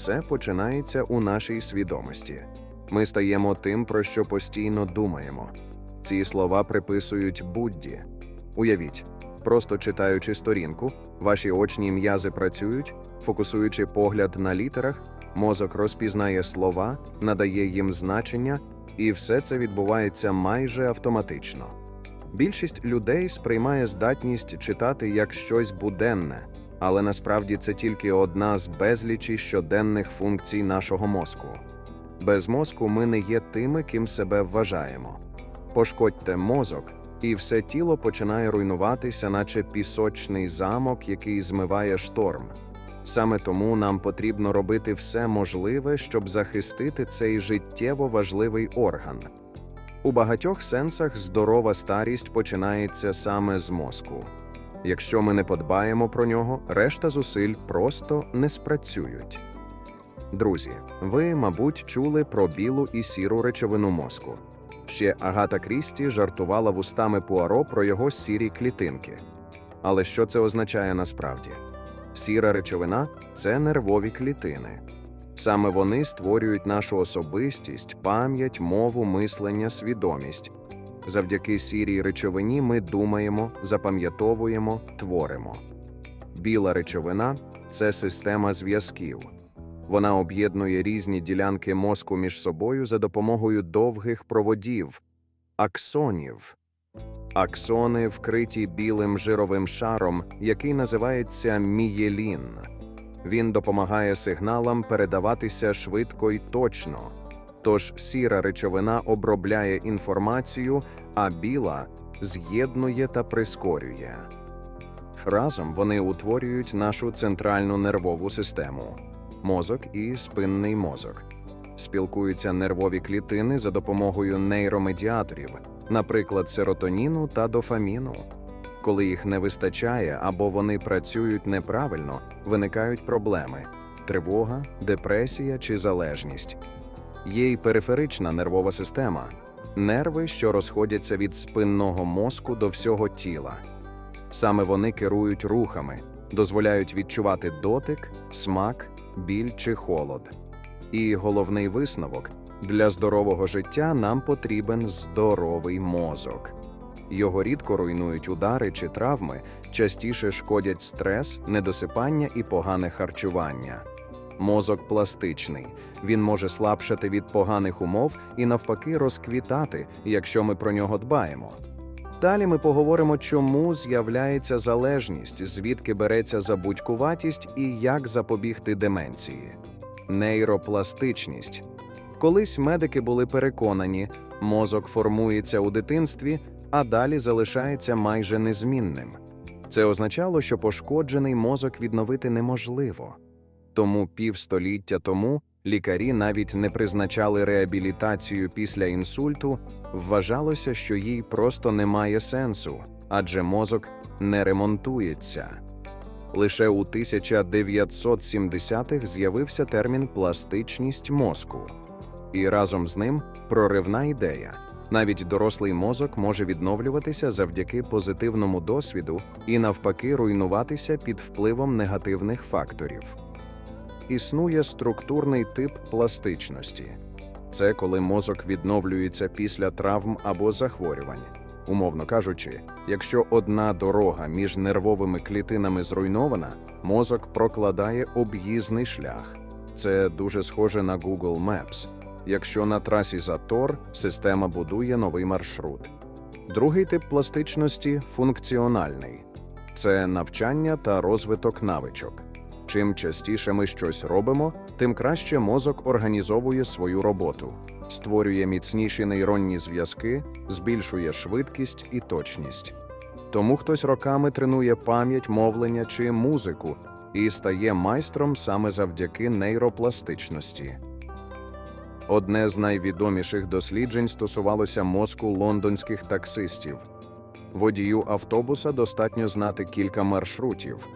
все починається у нашій свідомості. Ми стаємо тим, про що постійно думаємо. Ці слова приписують Будді. Уявіть, просто читаючи сторінку, ваші очні м'язи працюють, фокусуючи погляд на літерах, мозок розпізнає слова, надає їм значення, і все це відбувається майже автоматично. Більшість людей сприймає здатність читати як щось буденне, але насправді це тільки одна з безлічі щоденних функцій нашого мозку. Без мозку ми не є тими, ким себе вважаємо. Пошкодьте мозок, і все тіло починає руйнуватися, наче пісочний замок, який змиває шторм. Саме тому нам потрібно робити все можливе, щоб захистити цей життєво важливий орган. У багатьох сенсах здорова старість починається саме з мозку. Якщо ми не подбаємо про нього, решта зусиль просто не спрацюють. Друзі, ви, мабуть, чули про білу і сіру речовину мозку. Ще Агата Крісті жартувала вустами Пуаро про його сірі клітинки. Але що це означає насправді? Сіра речовина це нервові клітини. Саме вони створюють нашу особистість, пам'ять, мову, мислення, свідомість. Завдяки сірій речовині ми думаємо, запам'ятовуємо, творимо. Біла речовина це система зв'язків. Вона об'єднує різні ділянки мозку між собою за допомогою довгих проводів аксонів. Аксони вкриті білим жировим шаром, який називається мієлін. Він допомагає сигналам передаватися швидко й точно. Тож сіра речовина обробляє інформацію, а біла з'єднує та прискорює. Разом вони утворюють нашу центральну нервову систему мозок і спинний мозок. Спілкуються нервові клітини за допомогою нейромедіаторів, наприклад, серотоніну та дофаміну. Коли їх не вистачає або вони працюють неправильно, виникають проблеми тривога, депресія чи залежність. Є й периферична нервова система нерви, що розходяться від спинного мозку до всього тіла. Саме вони керують рухами, дозволяють відчувати дотик, смак, біль чи холод. І головний висновок для здорового життя нам потрібен здоровий мозок. Його рідко руйнують удари чи травми, частіше шкодять стрес, недосипання і погане харчування. Мозок пластичний, він може слабшати від поганих умов і навпаки розквітати, якщо ми про нього дбаємо. Далі ми поговоримо, чому з'являється залежність, звідки береться забудькуватість і як запобігти деменції. Нейропластичність. Колись медики були переконані, мозок формується у дитинстві, а далі залишається майже незмінним. Це означало, що пошкоджений мозок відновити неможливо. Тому півстоліття тому лікарі навіть не призначали реабілітацію після інсульту, вважалося, що їй просто немає сенсу, адже мозок не ремонтується. Лише у 1970-х з'явився термін пластичність мозку, і разом з ним проривна ідея. Навіть дорослий мозок може відновлюватися завдяки позитивному досвіду і навпаки руйнуватися під впливом негативних факторів. Існує структурний тип пластичності. Це коли мозок відновлюється після травм або захворювань. Умовно кажучи, якщо одна дорога між нервовими клітинами зруйнована, мозок прокладає об'їзний шлях. Це дуже схоже на Google Maps. Якщо на трасі затор, система будує новий маршрут. Другий тип пластичності функціональний це навчання та розвиток навичок. Чим частіше ми щось робимо, тим краще мозок організовує свою роботу, створює міцніші нейронні зв'язки, збільшує швидкість і точність. Тому хтось роками тренує пам'ять, мовлення чи музику і стає майстром саме завдяки нейропластичності. Одне з найвідоміших досліджень стосувалося мозку лондонських таксистів. Водію автобуса достатньо знати кілька маршрутів.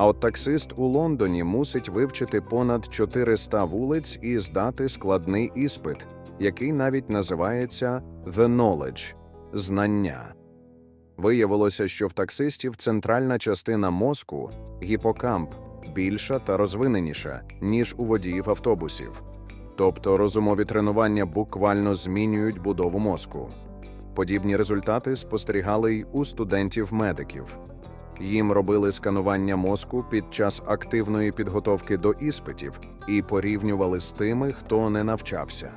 А от таксист у Лондоні мусить вивчити понад 400 вулиць і здати складний іспит, який навіть називається «The Knowledge» – знання. Виявилося, що в таксистів центральна частина мозку гіпокамп більша та розвиненіша, ніж у водіїв автобусів. Тобто розумові тренування буквально змінюють будову мозку. Подібні результати спостерігали й у студентів-медиків. Їм робили сканування мозку під час активної підготовки до іспитів і порівнювали з тими, хто не навчався.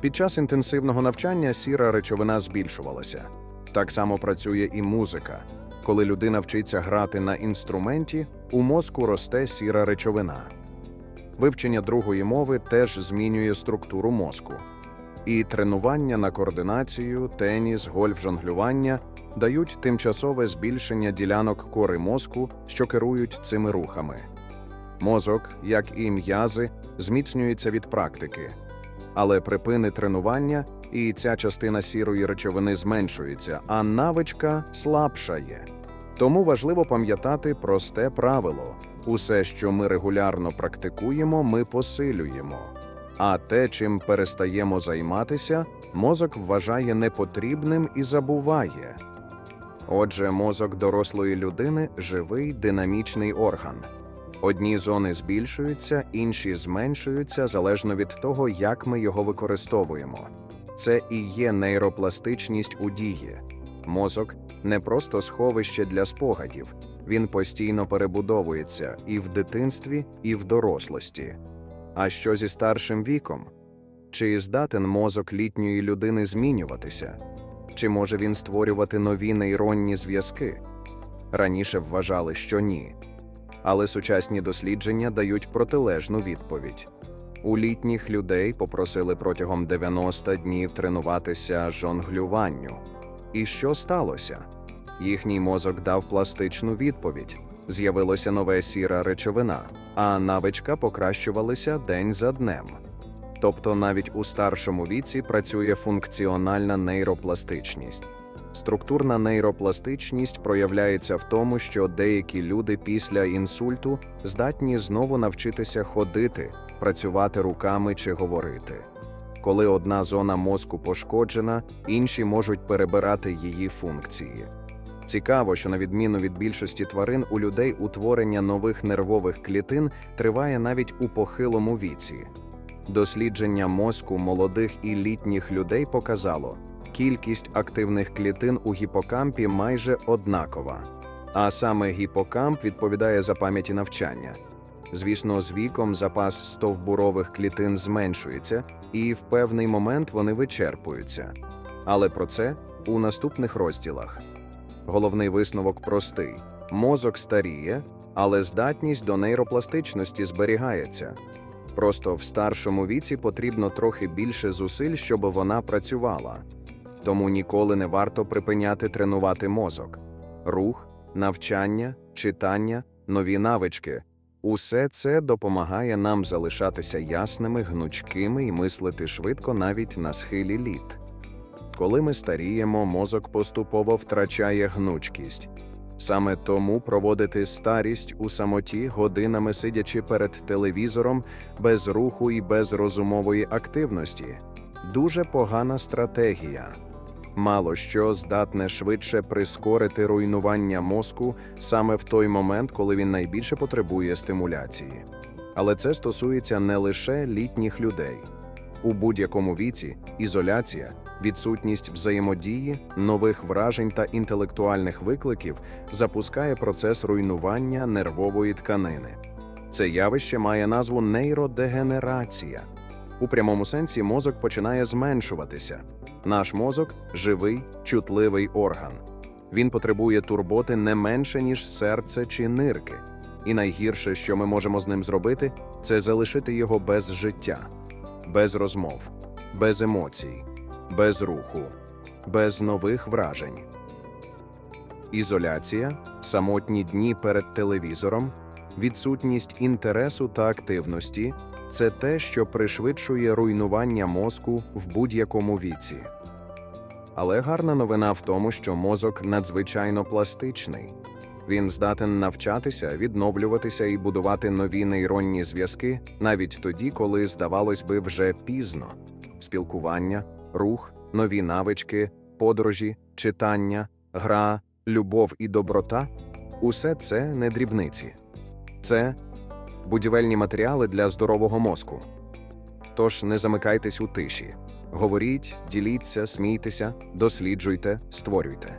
Під час інтенсивного навчання сіра речовина збільшувалася. Так само працює і музика. Коли людина вчиться грати на інструменті, у мозку росте сіра речовина. Вивчення другої мови теж змінює структуру мозку. І тренування на координацію, теніс, гольф, жонглювання дають тимчасове збільшення ділянок кори мозку, що керують цими рухами. Мозок, як і м'язи, зміцнюється від практики. Але припини тренування, і ця частина сірої речовини зменшується, а навичка слабшає. Тому важливо пам'ятати просте правило: усе, що ми регулярно практикуємо, ми посилюємо. А те, чим перестаємо займатися, мозок вважає непотрібним і забуває. Отже, мозок дорослої людини живий динамічний орган. Одні зони збільшуються, інші зменшуються залежно від того, як ми його використовуємо. Це і є нейропластичність у дії. Мозок не просто сховище для спогадів, він постійно перебудовується і в дитинстві, і в дорослості. А що зі старшим віком? Чи здатен мозок літньої людини змінюватися? Чи може він створювати нові нейронні зв'язки? Раніше вважали, що ні. Але сучасні дослідження дають протилежну відповідь. У літніх людей попросили протягом 90 днів тренуватися жонглюванню. І що сталося? Їхній мозок дав пластичну відповідь. З'явилося нове сіра речовина, а навичка покращувалася день за днем. Тобто навіть у старшому віці працює функціональна нейропластичність. Структурна нейропластичність проявляється в тому, що деякі люди після інсульту здатні знову навчитися ходити, працювати руками чи говорити. Коли одна зона мозку пошкоджена, інші можуть перебирати її функції. Цікаво, що на відміну від більшості тварин, у людей утворення нових нервових клітин триває навіть у похилому віці. Дослідження мозку молодих і літніх людей показало, кількість активних клітин у гіпокампі майже однакова. А саме гіпокамп відповідає за пам'ять і навчання. Звісно, з віком запас стовбурових клітин зменшується, і в певний момент вони вичерпуються. Але про це у наступних розділах. Головний висновок простий: мозок старіє, але здатність до нейропластичності зберігається. Просто в старшому віці потрібно трохи більше зусиль, щоб вона працювала. Тому ніколи не варто припиняти тренувати мозок. Рух, навчання, читання, нові навички усе це допомагає нам залишатися ясними, гнучкими і мислити швидко навіть на схилі літ. Коли ми старіємо, мозок поступово втрачає гнучкість. Саме тому проводити старість у самоті, годинами сидячи перед телевізором, без руху і без розумової активності дуже погана стратегія. Мало що здатне швидше прискорити руйнування мозку саме в той момент, коли він найбільше потребує стимуляції. Але це стосується не лише літніх людей. У будь-якому віці ізоляція, відсутність взаємодії, нових вражень та інтелектуальних викликів запускає процес руйнування нервової тканини. Це явище має назву нейродегенерація. У прямому сенсі мозок починає зменшуватися. Наш мозок живий, чутливий орган. Він потребує турботи не менше, ніж серце чи нирки. І найгірше, що ми можемо з ним зробити, це залишити його без життя, без розмов, без емоцій, без руху, без нових вражень. Ізоляція, самотні дні перед телевізором, відсутність інтересу та активності це те, що пришвидшує руйнування мозку в будь-якому віці. Але гарна новина в тому, що мозок надзвичайно пластичний. Він здатен навчатися, відновлюватися і будувати нові нейронні зв'язки навіть тоді, коли, здавалось би, вже пізно. Спілкування, рух, нові навички, подорожі, читання, гра, любов і доброта усе це не дрібниці. Це будівельні матеріали для здорового мозку. Тож не замикайтесь у тиші. Говоріть, діліться, смійтеся, досліджуйте, створюйте.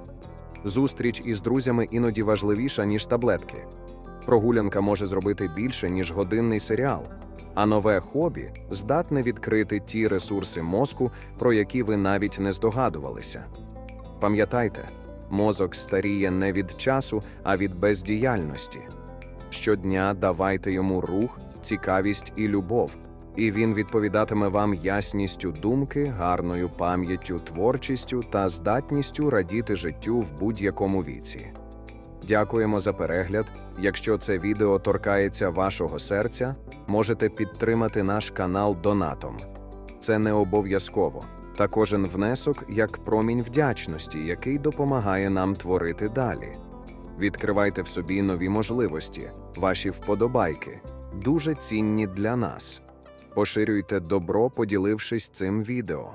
Зустріч із друзями іноді важливіша, ніж таблетки. Прогулянка може зробити більше, ніж годинний серіал, а нове хобі здатне відкрити ті ресурси мозку, про які ви навіть не здогадувалися. Пам'ятайте, мозок старіє не від часу, а від бездіяльності. Щодня давайте йому рух, цікавість і любов, і він відповідатиме вам ясністю думки, гарною пам'яттю, творчістю та здатністю радіти життю в будь-якому віці. Дякуємо за перегляд. Якщо це відео торкається вашого серця, можете підтримати наш канал донатом. Це не обов'язково, та кожен внесок як промінь вдячності, який допомагає нам творити далі. Відкривайте в собі нові можливості, ваші вподобайки, дуже цінні для нас. Поширюйте добро, поділившись цим відео.